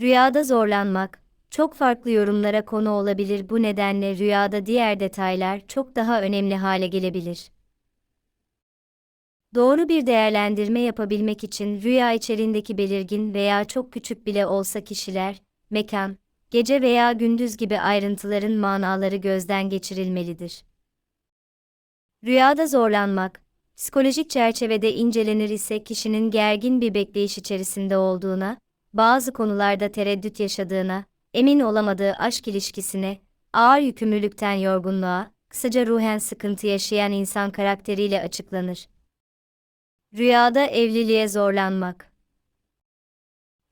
Rüyada zorlanmak, çok farklı yorumlara konu olabilir bu nedenle rüyada diğer detaylar çok daha önemli hale gelebilir. Doğru bir değerlendirme yapabilmek için rüya içeriğindeki belirgin veya çok küçük bile olsa kişiler, mekan, gece veya gündüz gibi ayrıntıların manaları gözden geçirilmelidir. Rüyada zorlanmak, psikolojik çerçevede incelenir ise kişinin gergin bir bekleyiş içerisinde olduğuna, bazı konularda tereddüt yaşadığına, emin olamadığı aşk ilişkisine, ağır yükümlülükten yorgunluğa, kısaca ruhen sıkıntı yaşayan insan karakteriyle açıklanır. Rüyada evliliğe zorlanmak.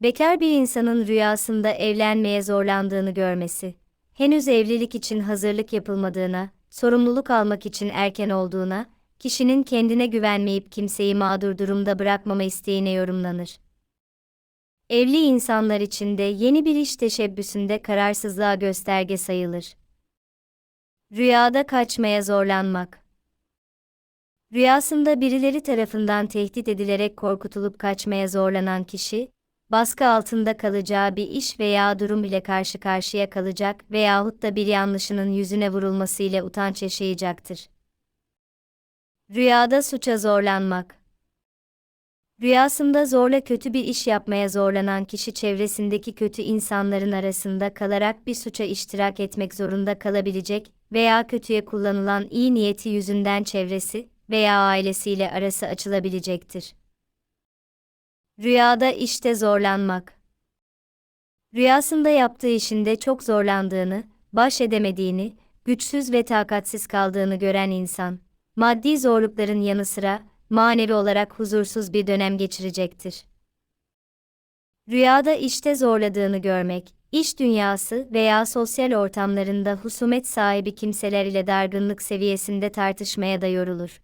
Bekar bir insanın rüyasında evlenmeye zorlandığını görmesi, henüz evlilik için hazırlık yapılmadığına, sorumluluk almak için erken olduğuna, kişinin kendine güvenmeyip kimseyi mağdur durumda bırakmama isteğine yorumlanır. Evli insanlar için de yeni bir iş teşebbüsünde kararsızlığa gösterge sayılır. Rüyada kaçmaya zorlanmak. Rüyasında birileri tarafından tehdit edilerek korkutulup kaçmaya zorlanan kişi, baskı altında kalacağı bir iş veya durum ile karşı karşıya kalacak veyahut da bir yanlışının yüzüne vurulması ile utanç yaşayacaktır. Rüyada suça zorlanmak. Rüyasında zorla kötü bir iş yapmaya zorlanan kişi çevresindeki kötü insanların arasında kalarak bir suça iştirak etmek zorunda kalabilecek veya kötüye kullanılan iyi niyeti yüzünden çevresi veya ailesiyle arası açılabilecektir. Rüyada işte zorlanmak. Rüyasında yaptığı işinde çok zorlandığını, baş edemediğini, güçsüz ve takatsiz kaldığını gören insan, maddi zorlukların yanı sıra manevi olarak huzursuz bir dönem geçirecektir. Rüyada işte zorladığını görmek, iş dünyası veya sosyal ortamlarında husumet sahibi kimseler ile dargınlık seviyesinde tartışmaya da yorulur.